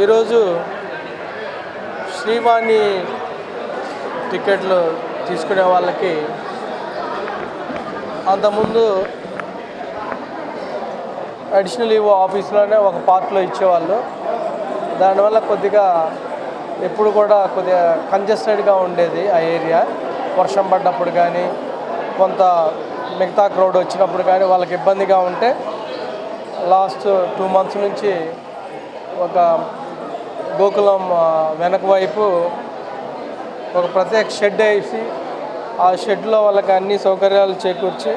ఈరోజు శ్రీవాణి టికెట్లు తీసుకునే వాళ్ళకి అంతకుముందు అడిషనల్ ఈవో ఆఫీస్లోనే ఒక పార్ట్లో ఇచ్చేవాళ్ళు. దానివల్ల కొద్దిగా ఎప్పుడు కూడా కొద్దిగా కంజెస్టెడ్గా ఉండేది ఆ ఏరియా. వర్షం పడ్డప్పుడు కానీ కొంత మిగతా క్రౌడ్ వచ్చినప్పుడు కానీ వాళ్ళకి ఇబ్బందిగా ఉంటే లాస్ట్ టూ మంత్స్ నుంచి ఒక గోకులం వెనక వైపు ఒక ప్రత్యేక షెడ్ వేసి ఆ షెడ్లో వాళ్ళకి అన్ని సౌకర్యాలు చేకూర్చి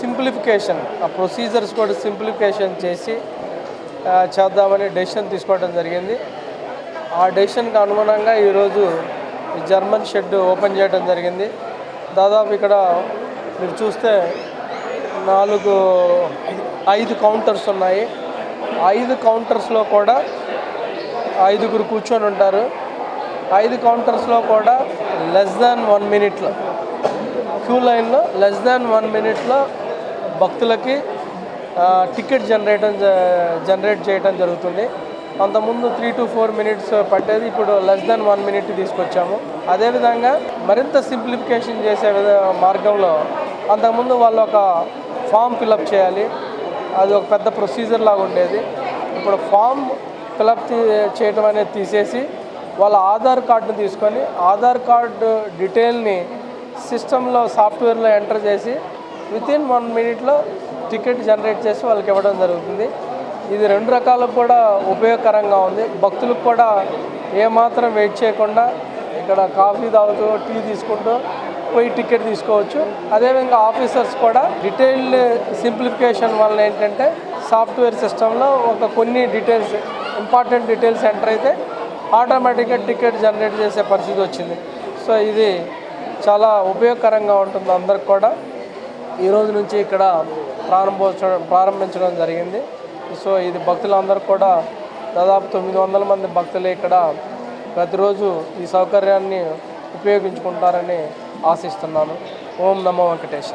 సింప్లిఫికేషన్ ఆ ప్రొసీజర్స్ కూడా సింప్లిఫికేషన్ చేసి చేద్దామని డెసిషన్ తీసుకోవడం జరిగింది. ఆ డెసిషన్కి అనుగుణంగా ఈరోజు జర్మన్ షెడ్ ఓపెన్ చేయడం జరిగింది. దాదాపు ఇక్కడ మీరు చూస్తే నాలుగు ఐదు కౌంటర్స్ ఉన్నాయి. ఐదు కౌంటర్స్లో కూడా ఐదుగురు కూర్చొని ఉంటారు. ఐదు కౌంటర్స్లో కూడా లెస్ దాన్ వన్ మినిట్లో క్యూ లైన్లో లెస్ దాన్ వన్ మినిట్లో భక్తులకి టికెట్ జనరేట్ జనరేట్ చేయడం జరుగుతుంది. అంతకుముందు త్రీ టు ఫోర్ మినిట్స్ పట్టేది ఇప్పుడు లెస్ దాన్ వన్ మినిట్ తీసుకొచ్చాము. అదేవిధంగా మరింత సింప్లిఫికేషన్ చేసే విధ మార్గంలో అంతకుముందు వాళ్ళు ఒక ఫామ్ ఫిలప్ చేయాలి. అది ఒక పెద్ద ప్రొసీజర్ లాగా ఉండేది. ఇప్పుడు ఫామ్ ఫిలప్ చేయడం అనేది తీసేసి వాళ్ళ ఆధార్ కార్డును తీసుకొని ఆధార్ కార్డు డీటెయిల్ని సిస్టంలో సాఫ్ట్వేర్లో ఎంటర్ చేసి వితిన్ వన్ మినిట్లో టికెట్ జనరేట్ చేసి వాళ్ళకి ఇవ్వడం జరుగుతుంది. ఇది రెండు రకాలకు కూడా ఉపయోగకరంగా ఉంది. భక్తులకు కూడా ఏమాత్రం వెయిట్ చేయకుండా ఇక్కడ కాఫీ తాగుతూ టీ తీసుకుంటూ పోయి టికెట్ తీసుకోవచ్చు. అదేవిధంగా ఆఫీసర్స్ కూడా డీటెయిల్డ్ సింప్లిఫికేషన్ వల్ల ఏంటంటే సాఫ్ట్వేర్ సిస్టంలో ఒక కొన్ని డీటెయిల్స్ ఇంపార్టెంట్ డీటెయిల్స్ ఎంటర్ అయితే ఆటోమేటిక్గా టికెట్ జనరేట్ చేసే పరిస్థితి వచ్చింది. సో ఇది చాలా ఉపయోగకరంగా ఉంటుంది అందరికి కూడా. ఈ రోజు నుంచి ఇక్కడ ప్రారంభోత్సవం ప్రారంభించడం జరిగింది. సో ఇది భక్తులందరూ కూడా దాదాపు తొమ్మిది వందల మంది భక్తులు ఇక్కడ ప్రతిరోజు ఈ సౌకర్యాన్ని ఉపయోగించుకుంటారని ఆశిస్తున్నాను. ఓం నమో వెంకటేశ్వర